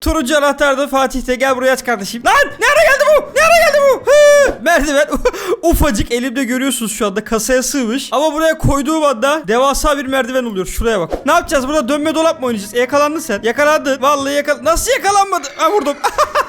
Turuncu anahtar da Fatih'te gel buraya aç kardeşim. Lan nereye geldi bu? Nereye geldi bu? Hı! Merdiven ufacık elimde görüyorsunuz şu anda kasaya sığmış. Ama buraya koyduğum anda devasa bir merdiven oluyor. Şuraya bak. Ne yapacağız? Burada dönme dolap mı oynayacağız? E, yakalandın sen. Yakalandın. Vallahi yakal... Nasıl yakalanmadın? Ha vurdum.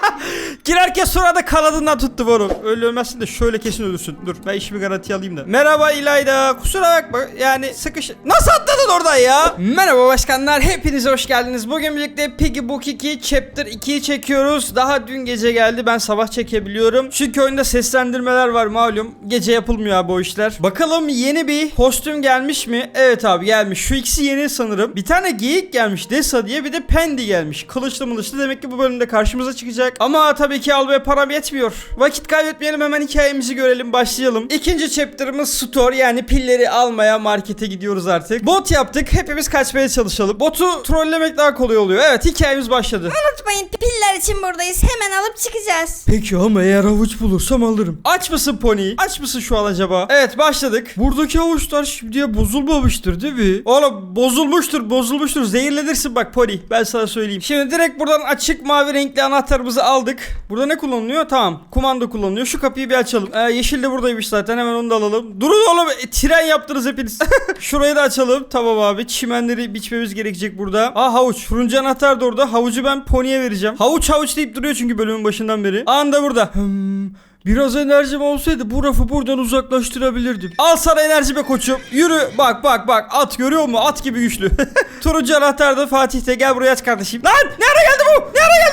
Girerken sonra da kanadından tuttum onu. Öyle ölmezsin de şöyle kesin ölürsün. Dur ben işimi garantiye alayım da. Merhaba İlayda. Kusura bakma. Yani sıkış... Nasıl atladın oradan ya? Merhaba başkanlar. Hepiniz hoş geldiniz. Bugün birlikte Piggy Book 2 Chapter 2'yi çekiyoruz. Daha dün gece geldi. Ben sabah çekebiliyorum. Çünkü oyunda seslendirmeler var malum. Gece yapılmıyor abi o işler. Bakalım yeni bir kostüm gelmiş mi? Evet abi gelmiş. Şu ikisi yeni sanırım. Bir tane geyik gelmiş. Desa diye bir de Pendi gelmiş. Kılıçlı mılıçlı demek ki bu bölümde karşımıza çıkacak. Ama tabii ki almaya param yetmiyor. Vakit kaybetmeyelim hemen hikayemizi görelim başlayalım. İkinci chapter'ımız store yani pilleri almaya markete gidiyoruz artık. Bot yaptık. Hepimiz kaçmaya çalışalım. Botu trollemek daha kolay oluyor. Evet hikayemiz başladı. Unutmayın piller için buradayız. Hemen alıp çıkacağız. Peki ama eğer havuç bulursam alırım. Aç mısın pony? Aç mısın şu an acaba? Evet başladık. Buradaki havuçlar şimdiye bozulmamıştır değil mi? Oğlum bozulmuştur bozulmuştur. Zehirlenirsin bak pony. Ben sana söyleyeyim. Şimdi direkt buradan açık mavi renkli anahtarımızı aldık. Burada ne kullanılıyor? Tamam. Kumanda kullanılıyor. Şu kapıyı bir açalım. Ee, yeşil de buradaymış zaten. Hemen onu da alalım. Durun oğlum. E, tren yaptınız hepiniz. Şurayı da açalım. Tamam abi. Çimenleri biçmemiz gerekecek burada. Aa havuç. Turuncu anahtar da orada. Havucu ben pony'e vereceğim. Havuç havuç deyip duruyor çünkü bölümün başından beri. Anda burada. Hmm. Biraz enerjim olsaydı bu rafı buradan uzaklaştırabilirdim. Al sana enerji be koçum. Yürü. Bak bak bak. At görüyor musun? At gibi güçlü. Turuncu anahtar da Fatih'te. Gel buraya aç kardeşim. Lan nereye geldi bu? Nereye geldi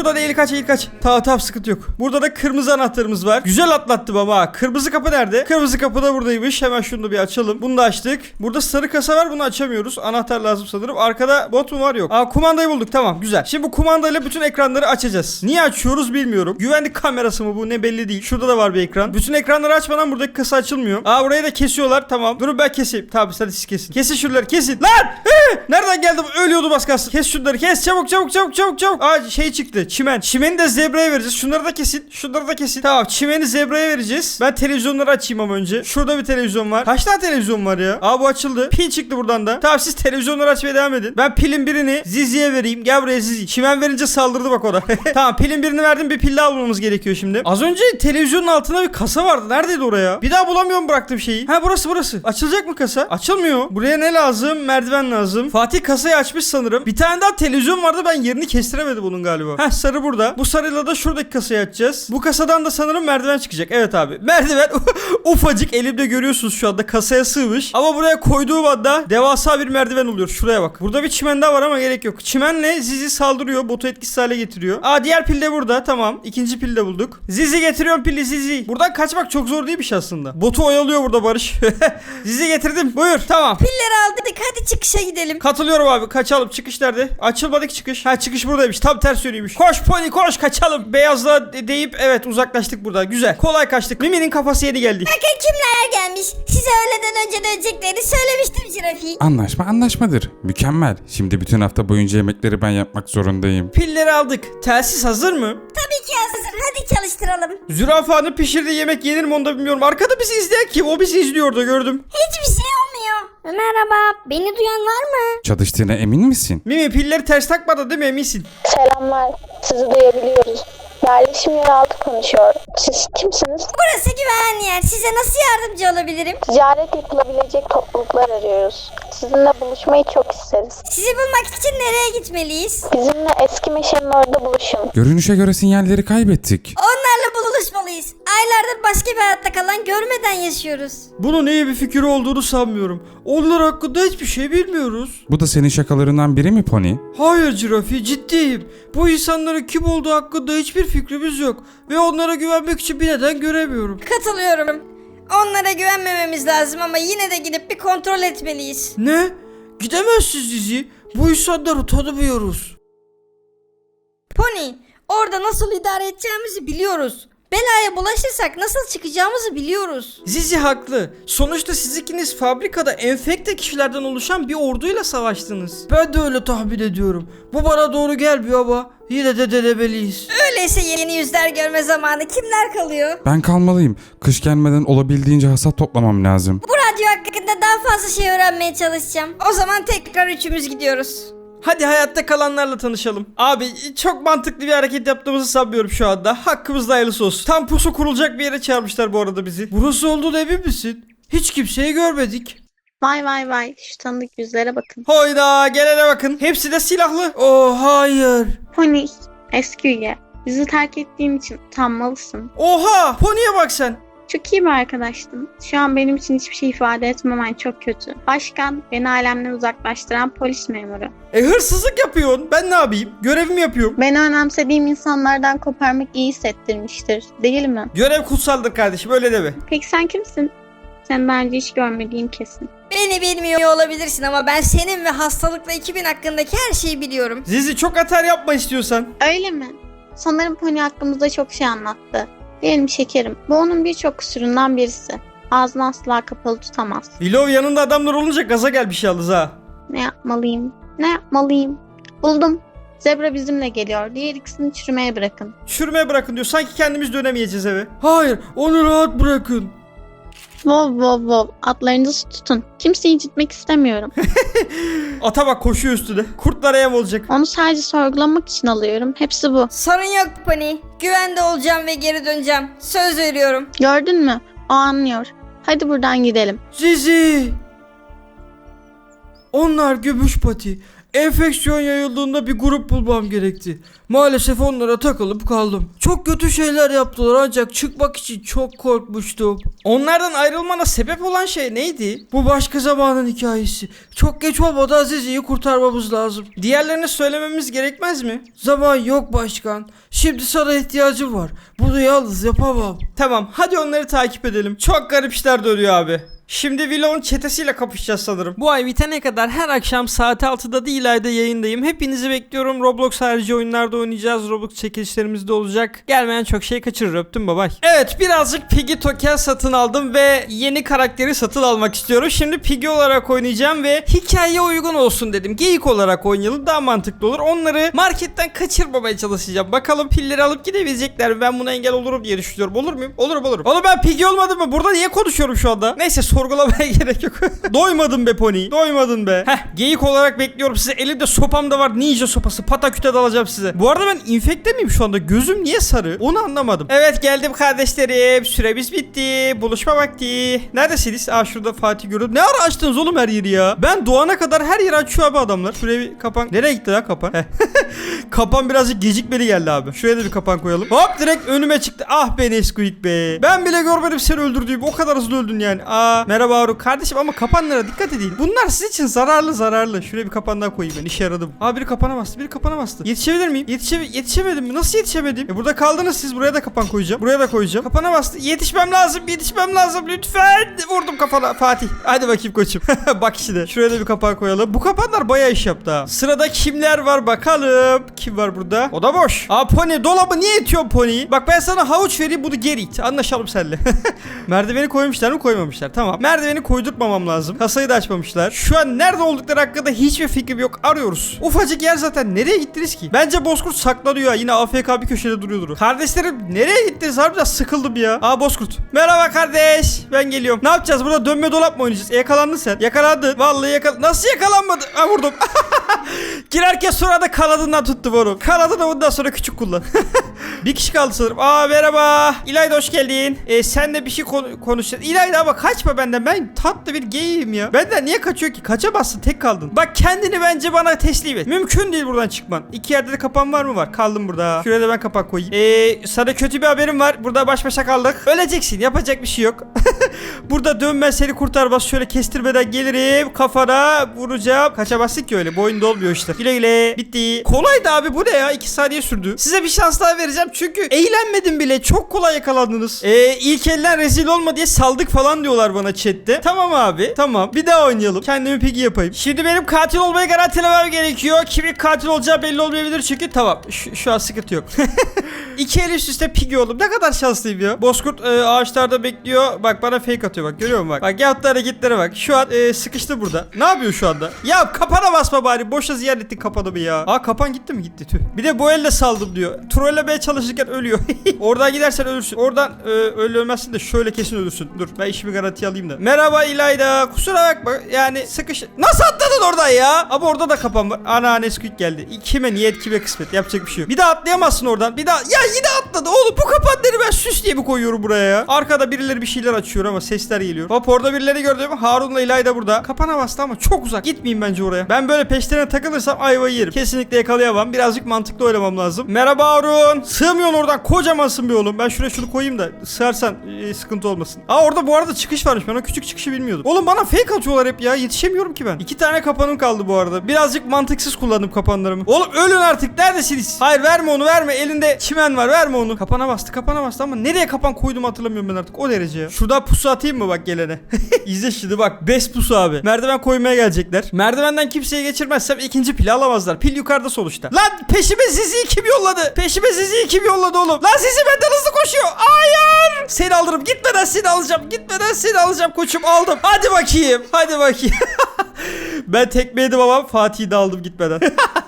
Şuradan eğil kaç eğil kaç. Tamam tamam sıkıntı yok. Burada da kırmızı anahtarımız var. Güzel atlattım ama. ha. Kırmızı kapı nerede? Kırmızı kapı da buradaymış. Hemen şunu da bir açalım. Bunu da açtık. Burada sarı kasa var. Bunu açamıyoruz. Anahtar lazım sanırım. Arkada bot mu var yok. Aa kumandayı bulduk. Tamam güzel. Şimdi bu kumandayla bütün ekranları açacağız. Niye açıyoruz bilmiyorum. Güvenlik kamerası mı bu ne belli değil. Şurada da var bir ekran. Bütün ekranları açmadan buradaki kasa açılmıyor. Aa burayı da kesiyorlar. Tamam. Durun ben keseyim. Tamam hadi siz kesin. Kesin şunları kesin. Lan! Hı! Nereden geldim? Ölüyordum az kalsın. Kes şunları kes. Çabuk çabuk çabuk çabuk çabuk. Aa şey çıktı. Çimen. Çimeni de zebraya vereceğiz. Şunları da kesin. Şunları da kesin. Tamam çimeni zebraya vereceğiz. Ben televizyonları açayım ama önce. Şurada bir televizyon var. Kaç tane televizyon var ya? Aa bu açıldı. Pil çıktı buradan da. Tamam siz televizyonları açmaya devam edin. Ben pilin birini Zizi'ye vereyim. Gel buraya Zizi. Çimen verince saldırdı bak o da. tamam pilin birini verdim. Bir pil daha gerekiyor şimdi. Az önce televizyonun altında bir kasa vardı. Neredeydi oraya? Bir daha bulamıyorum bıraktığım şeyi. Ha burası burası. Açılacak mı kasa? Açılmıyor. Buraya ne lazım? Merdiven lazım. Fatih kasayı açmış sanırım. Bir tane daha televizyon vardı. Ben yerini kestiremedim bunun galiba. Ha sarı burada. Bu sarıyla da şuradaki kasayı açacağız. Bu kasadan da sanırım merdiven çıkacak. Evet abi. Merdiven ufacık elimde görüyorsunuz şu anda kasaya sığmış. Ama buraya koyduğum anda devasa bir merdiven oluyor. Şuraya bak. Burada bir çimen daha var ama gerek yok. Çimenle Zizi saldırıyor. Botu etkisiz hale getiriyor. Aa diğer pil de burada. Tamam. İkinci pil de bulduk. Zizi getiriyorum pili Zizi. Buradan kaçmak çok zor değilmiş aslında. Botu oyalıyor burada Barış. Zizi getirdim. Buyur. Tamam. Pilleri aldık hadi çıkışa gidelim. Katılıyorum abi kaçalım çıkış nerede? Açılmadık çıkış. Ha çıkış buradaymış tam ters yönüymüş. Koş pony koş kaçalım. Beyazla de- deyip evet uzaklaştık buradan. Güzel. Kolay kaçtık. Mimi'nin kafası yedi geldi. Bakın kimler gelmiş. Size öğleden önce döneceklerini söylemiştim Jirafi. Anlaşma anlaşmadır. Mükemmel. Şimdi bütün hafta boyunca yemekleri ben yapmak zorundayım. Pilleri aldık. Telsiz hazır mı? Tabii ki hazır. Hadi çalıştıralım. Zürafanın pişirdiği yemek yenir mi onu da bilmiyorum. Arkada bizi izleyen kim? O bizi izliyor da gördüm. Hiçbir şey. Merhaba. Beni duyan var mı? Çalıştığına emin misin? Mimi pilleri ters takmadı değil mi eminsin? Selamlar. Sizi duyabiliyoruz. Yerleşim yeraltı konuşuyor. Siz kimsiniz? Burası güvenli yer. Size nasıl yardımcı olabilirim? Ticaret yapılabilecek topluluklar arıyoruz. Sizinle buluşmayı çok isteriz. Sizi bulmak için nereye gitmeliyiz? Bizimle eski meşenin orada buluşun. Görünüşe göre sinyalleri kaybettik. Onlarla buluşmalıyız. Aylardır başka bir hayatta kalan görmeden yaşıyoruz. Bunun iyi bir fikir olduğunu sanmıyorum. Onlar hakkında hiçbir şey bilmiyoruz. Bu da senin şakalarından biri mi Pony? Hayır Cirafi ciddiyim. Bu insanların kim olduğu hakkında hiçbir fikrimiz yok. Ve onlara güvenmek için bir neden göremiyorum. Katılıyorum. Onlara güvenmememiz lazım ama yine de gidip bir kontrol etmeliyiz. Ne? Gidemezsiniz Zizi. Bu insanları tanımıyoruz. Pony, orada nasıl idare edeceğimizi biliyoruz. Belaya bulaşırsak nasıl çıkacağımızı biliyoruz. Zizi haklı. Sonuçta siz ikiniz fabrikada enfekte kişilerden oluşan bir orduyla savaştınız. Ben de öyle tahmin ediyorum. Bu bana doğru gelmiyor ama yine de denemeliyiz. Öyleyse yeni yüzler görme zamanı kimler kalıyor? Ben kalmalıyım. Kış gelmeden olabildiğince hasat toplamam lazım. Bu radyo hakkında daha fazla şey öğrenmeye çalışacağım. O zaman tekrar üçümüz gidiyoruz. Hadi hayatta kalanlarla tanışalım. Abi çok mantıklı bir hareket yaptığımızı sanmıyorum şu anda. Hakkımızda hayırlısı olsun. Tam pusu kurulacak bir yere çağırmışlar bu arada bizi. Burası olduğuna emin misin? Hiç kimseyi görmedik. Vay vay vay şu tanıdık yüzlere bakın. Hoyda gelene bakın. Hepsi de silahlı. Oh hayır. Pony eski üye. Bizi terk ettiğin için utanmalısın. Oha Pony'e bak sen. Çok iyi bir arkadaştın. Şu an benim için hiçbir şey ifade etmemen çok kötü. Başkan beni ailemden uzaklaştıran polis memuru. E hırsızlık yapıyorsun. Ben ne yapayım? Görevimi yapıyorum. Beni önemsediğim insanlardan koparmak iyi hissettirmiştir. Değil mi? Görev kutsaldır kardeşim öyle deme. Peki sen kimsin? Sen daha önce hiç görmediğim kesin. Beni bilmiyor olabilirsin ama ben senin ve hastalıkla 2000 hakkındaki her şeyi biliyorum. Zizi çok atar yapma istiyorsan. Öyle mi? Sanırım Pony hakkımızda çok şey anlattı. Benim şekerim. Bu onun birçok kusurundan birisi. Ağzını asla kapalı tutamaz. Willow yanında adamlar olunca gaza gelmiş yalnız ha. Ne yapmalıyım? Ne yapmalıyım? Buldum. Zebra bizimle geliyor. Diğer ikisini çürümeye bırakın. Çürümeye bırakın diyor. Sanki kendimiz dönemeyeceğiz eve. Hayır onu rahat bırakın. Wow wow wow. Atlarınızı tutun. Kimseyi incitmek istemiyorum. Ata bak koşuyor üstüne. Kurtlara yem olacak. Onu sadece sorgulamak için alıyorum. Hepsi bu. Sorun yok Pony. Güvende olacağım ve geri döneceğim. Söz veriyorum. Gördün mü? O anlıyor. Hadi buradan gidelim. Zizi. Onlar gümüş pati. Enfeksiyon yayıldığında bir grup bulmam gerekti. Maalesef onlara takılıp kaldım. Çok kötü şeyler yaptılar ancak çıkmak için çok korkmuştum. Onlardan ayrılmana sebep olan şey neydi? Bu başka zamanın hikayesi. Çok geç olmadan Azize'yi kurtarmamız lazım. Diğerlerine söylememiz gerekmez mi? Zaman yok başkan. Şimdi sana ihtiyacım var. Bunu yalnız yapamam. Tamam hadi onları takip edelim. Çok garip işler dönüyor abi. Şimdi Willow'un çetesiyle kapışacağız sanırım. Bu ay bitene kadar her akşam saat 6'da değil ayda yayındayım. Hepinizi bekliyorum. Roblox harici oyunlarda oynayacağız. Roblox çekilişlerimiz de olacak. Gelmeyen çok şey kaçırır. Öptüm babay. Evet birazcık Piggy token satın aldım ve yeni karakteri satın almak istiyorum. Şimdi Piggy olarak oynayacağım ve hikayeye uygun olsun dedim. Geyik olarak oynayalım daha mantıklı olur. Onları marketten kaçırmamaya çalışacağım. Bakalım pilleri alıp gidebilecekler mi? Ben buna engel olurum diye düşünüyorum. Olur muyum? Olurum olurum. Oğlum ben Piggy olmadım mı? Burada niye konuşuyorum şu anda? Neyse sorgulamaya gerek yok. Doymadın be pony. Doymadın be. Heh geyik olarak bekliyorum size. Elimde sopam da var. Ninja sopası. Pataküte dalacağım size. Bu arada ben infekte miyim şu anda? Gözüm niye sarı? Onu anlamadım. Evet geldim kardeşlerim. Süremiz bitti. Buluşma vakti. Neredesiniz? Aa şurada Fatih gördüm. Ne ara açtınız oğlum her yeri ya? Ben doğana kadar her yeri açıyor abi adamlar. Şuraya bir kapan. Nereye gitti lan kapan? Kapan birazcık gecikmeli geldi abi. Şuraya da bir kapan koyalım. Hop direkt önüme çıktı. Ah be Nesquik be. Ben bile görmedim seni öldürdüğümü. O kadar hızlı öldün yani. Aa merhaba Harun. Kardeşim ama kapanlara dikkat edin. Bunlar sizin için zararlı zararlı. Şuraya bir kapan daha koyayım ben. İşe yaradı bu. Aa biri kapana bastı. Biri kapana bastı. Yetişebilir miyim? Yetişe yetişemedim mi? Nasıl yetişemedim? E burada kaldınız siz. Buraya da kapan koyacağım. Buraya da koyacağım. Kapana bastı. Yetişmem lazım. Yetişmem lazım. Lütfen. Vurdum kafana. Fatih. Hadi bakayım koçum. Bak işte. Şuraya da bir kapan koyalım. Bu kapanlar bayağı iş yaptı ha. Sırada kimler var bakalım. Kim var burada? O da boş. Aa pony. Dolabı niye itiyorsun pony'yi? Bak ben sana havuç vereyim bunu geri it. Anlaşalım seninle. Merdiveni koymuşlar mı koymamışlar. Tamam. Merdiveni koydurtmamam lazım. Kasayı da açmamışlar. Şu an nerede oldukları hakkında hiçbir fikrim yok. Arıyoruz. Ufacık yer zaten. Nereye gittiniz ki? Bence Bozkurt saklanıyor. Yine AFK bir köşede duruyordur. Kardeşlerim nereye gittiniz? Harbiden sıkıldım ya. Aa Bozkurt. Merhaba kardeş. Ben geliyorum. Ne yapacağız? Burada dönme dolap mı oynayacağız? E, yakalandın sen. Yakalandın. Vallahi yakal... Nasıl yakalanmadı? Ha vurdum. Girerken sonra da kanadından tuttum onu. Kanadı da ondan sonra küçük kullan. bir kişi kaldı sanırım. Aa merhaba. İlayda hoş geldin. Ee, sen de bir şey konu konuşacağız. İlayda ama kaçma benden. Ben tatlı bir geyiyim ya. Benden niye kaçıyor ki? Kaçamazsın tek kaldın. Bak kendini bence bana teslim et. Mümkün değil buradan çıkman. İki yerde de kapan var mı var? Kaldım burada. Şuraya da ben kapak koyayım. Ee, sana kötü bir haberim var. Burada baş başa kaldık. Öleceksin. Yapacak bir şey yok. burada dönmez seni kurtarmaz. Şöyle kestirmeden gelirim. Kafana vuracağım. Kaçamazsın ki öyle. Bu oyunda olmuyor işte. Güle güle. Bitti. Kolaydı abi bu ne ya? 2 saniye sürdü. Size bir şans daha vereceğim çünkü eğlenmedim bile. Çok kolay yakalandınız. Ee, ilk elden rezil olma diye saldık falan diyorlar bana chatte. Tamam abi. Tamam. Bir daha oynayalım. Kendimi peki yapayım. Şimdi benim katil olmayı garantilemem gerekiyor. Kimin katil olacağı belli olmayabilir çünkü tamam. Şu, şu an sıkıntı yok. İki el üst üste pigi oldum. Ne kadar şanslıyım ya. Bozkurt e, ağaçlarda bekliyor. Bak bana fake atıyor bak görüyor musun bak. Bak yaptığı hareketlere bak. Şu an e, sıkıştı burada. Ne yapıyor şu anda? Ya kapana basma bari. Boşa ziyan ettin kapanı bir ya. Aa kapan gitti mi? Gitti tüh. Bir de bu elle saldım diyor. Çalışırken ölüyor. Oradan gidersen ölürsün. Oradan e, öyle ölmezsin de şöyle kesin ölürsün. Dur ben işimi garantiye alayım da. Merhaba İlayda. Kusura bakma. Yani sıkış... Nasıl atladın oradan ya? Ama orada da kapan var. Ana Nesquik geldi. Kime niyet kime kısmet. Yapacak bir şey yok. Bir daha atlayamazsın oradan. Bir daha. Ya yine atladı. Oğlum bu kapanları ben süs diye mi koyuyorum buraya ya? Arkada birileri bir şeyler açıyor ama sesler geliyor. Hop orada birileri gördüm. Harun'la İlayda burada. Kapana bastı ama çok uzak. Gitmeyeyim bence oraya. Ben böyle peşlerine takılırsam ayvayı yerim. Kesinlikle yakalayamam. Birazcık mantıklı oynamam lazım. Merhaba Harun. Sığmıyorsun oradan. Kocamansın bir oğlum. Ben şuraya şunu koyayım da sığarsan e, sıkıntı olmasın. Aa orada bu arada çıkış varmış. Ben o küçük çıkışı bilmiyordum. Oğlum bana fake atıyorlar hep ya. Yetişemiyorum ki ben. İki tane kapanım kaldı bu arada. Birazcık mantıksız kullandım kapanlarımı. Oğlum ölün artık. Neredesiniz? Hayır verme onu verme. Elinde çimen var. Verme onu. Kapana bastı kapana bastı ama nereye kapan koydum hatırlamıyorum ben artık. O derece ya. Şurada pusu atayım mı bak gelene? İzle şimdi bak. Best pusu abi. Merdiven koymaya gelecekler. Merdivenden kimseyi geçirmezsem ikinci pili alamazlar. Pil yukarıda sonuçta. Lan peşime Zizi'yi kim yolladı? Peşime Zizi'yi kim yolladı oğlum? Lan Zizi benden hızlı koşuyor. Hayır. Seni alırım. Gitmeden seni alacağım. Gitmeden seni alacağım koçum. Aldım. Hadi bakayım. Hadi bakayım. ben tekmeydim ama Fatih'i de aldım gitmeden.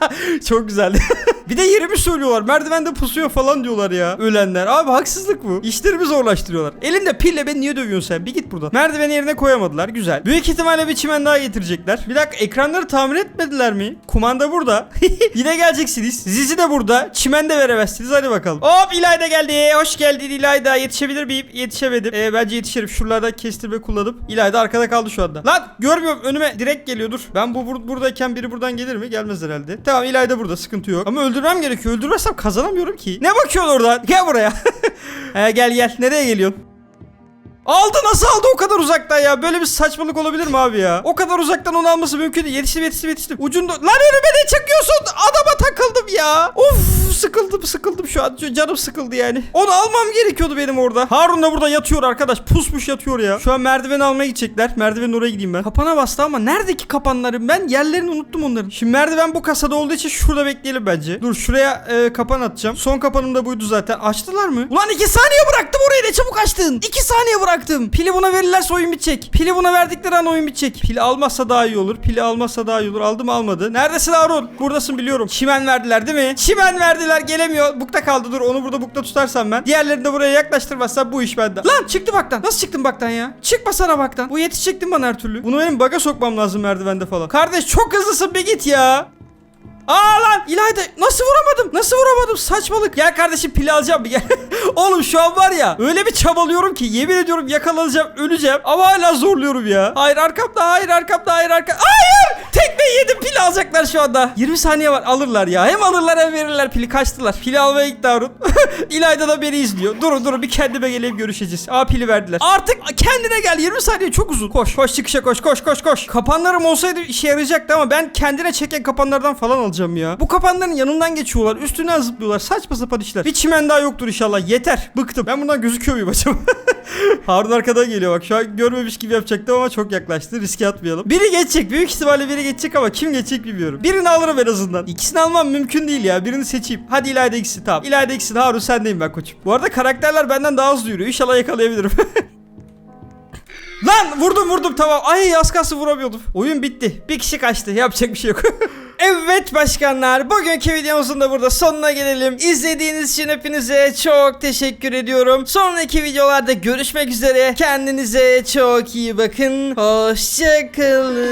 Çok güzeldi. bir de yerimi söylüyorlar. Merdivende pusuyor falan diyorlar ya. Ölenler. Abi haksızlık bu. İşlerimi zorlaştırıyorlar. Elinde pille beni niye dövüyorsun sen? Bir git buradan. Merdiveni yerine koyamadılar. Güzel. Büyük ihtimalle bir çimen daha getirecekler. Bir dakika ekranları tamir etmediler mi? Kumanda burada. Yine geleceksiniz. Zizi de burada. Çimen de veremezsiniz. Hadi bakalım. Hop İlayda geldi. Hoş geldin İlayda. Yetişebilir miyim? Yetişemedim. Ee, bence yetişirim. Şuralarda kestirme kullanıp. İlayda arkada kaldı şu anda. Lan görmüyorum. Önüme direkt geliyor. Dur. Ben bu bur- buradayken biri buradan gelir mi? Gelmez herhalde. Tamam İlayda burada. Sıkıntı yok. Ama öldürmem gerekiyor. Öldürmezsem kazanamıyorum ki. Ne bakıyorsun oradan? Gel buraya. He, gel gel. Nereye geliyorsun? Aldı nasıl aldı o kadar uzaktan ya? Böyle bir saçmalık olabilir mi abi ya? O kadar uzaktan onu alması mümkün değil. Yetiştim yetiştim yetiştim. Ucunda... Lan önüme ne çakıyorsun? Adama takıldım ya. Of sıkıldım sıkıldım şu an. Canım sıkıldı yani. Onu almam gerekiyordu benim orada. Harun da burada yatıyor arkadaş. Pusmuş yatıyor ya. Şu an merdiveni almaya gidecekler. Merdivenin oraya gideyim ben. Kapana bastı ama neredeki kapanlarım? Ben yerlerini unuttum onların. Şimdi merdiven bu kasada olduğu için şurada bekleyelim bence. Dur şuraya e, kapan atacağım. Son kapanım da buydu zaten. Açtılar mı? Ulan iki saniye bıraktım orayı ne çabuk açtın. İki saniye bıraktım. Pili buna verirlerse oyun bitecek. Pili buna verdikleri an oyun bitecek. Pili almazsa daha iyi olur. Pili almazsa daha iyi olur. Aldı mı almadı. Neredesin Harun? Buradasın biliyorum. Çimen verdiler değil mi? Çimen verdiler gelemiyor. Bukta kaldı dur onu burada bukta tutarsam ben. Diğerlerini de buraya yaklaştırmazsam bu iş bende. Lan çıktı baktan. Nasıl çıktın baktan ya? Çıkmasana baktan. Bu yetişecektin bana her türlü. Bunu benim baga sokmam lazım merdivende falan. Kardeş çok hızlısın bir git ya. Aa lan İlayda nasıl vuramadım? Nasıl vuramadım? Saçmalık. Gel kardeşim pili alacağım gel. Oğlum şu an var ya öyle bir çabalıyorum ki yemin ediyorum yakalanacağım öleceğim ama hala zorluyorum ya. Hayır arkamda hayır arkamda hayır arka. Hayır! Tekme yedim pili alacaklar şu anda. 20 saniye var alırlar ya. Hem alırlar hem verirler pili kaçtılar. Pili almaya gitti Harun. İlayda da beni izliyor. Durun durun bir kendime geleyim görüşeceğiz. Aa pili verdiler. Artık kendine gel 20 saniye çok uzun. Koş koş çıkışa koş koş koş koş. Kapanlarım olsaydı işe yarayacaktı ama ben kendine çeken kapanlardan falan alacağım ya. Bu kapanların yanından geçiyorlar. Üstüne zıplıyorlar. Saçma sapan işler. Bir çimen daha yoktur inşallah. Yeter. Bıktım. Ben bundan gözüküyor muyum acaba? Harun arkadan geliyor bak. Şu an görmemiş gibi yapacaktım ama çok yaklaştı. Riske atmayalım. Biri geçecek. Büyük ihtimalle biri geçecek ama kim geçecek bilmiyorum. Birini alırım en azından. İkisini almam mümkün değil ya. Birini seçeyim. Hadi İlayda ikisi tamam. İlayda ikisi Harun sendeyim ben koçum. Bu arada karakterler benden daha hızlı yürüyor. İnşallah yakalayabilirim. Lan vurdum vurdum tamam. Ay az kalsın vuramıyordum. Oyun bitti. Bir kişi kaçtı. Yapacak bir şey yok. Evet başkanlar bugünkü videomuzun da burada sonuna gelelim. İzlediğiniz için hepinize çok teşekkür ediyorum. Sonraki videolarda görüşmek üzere. Kendinize çok iyi bakın. Hoşçakalın.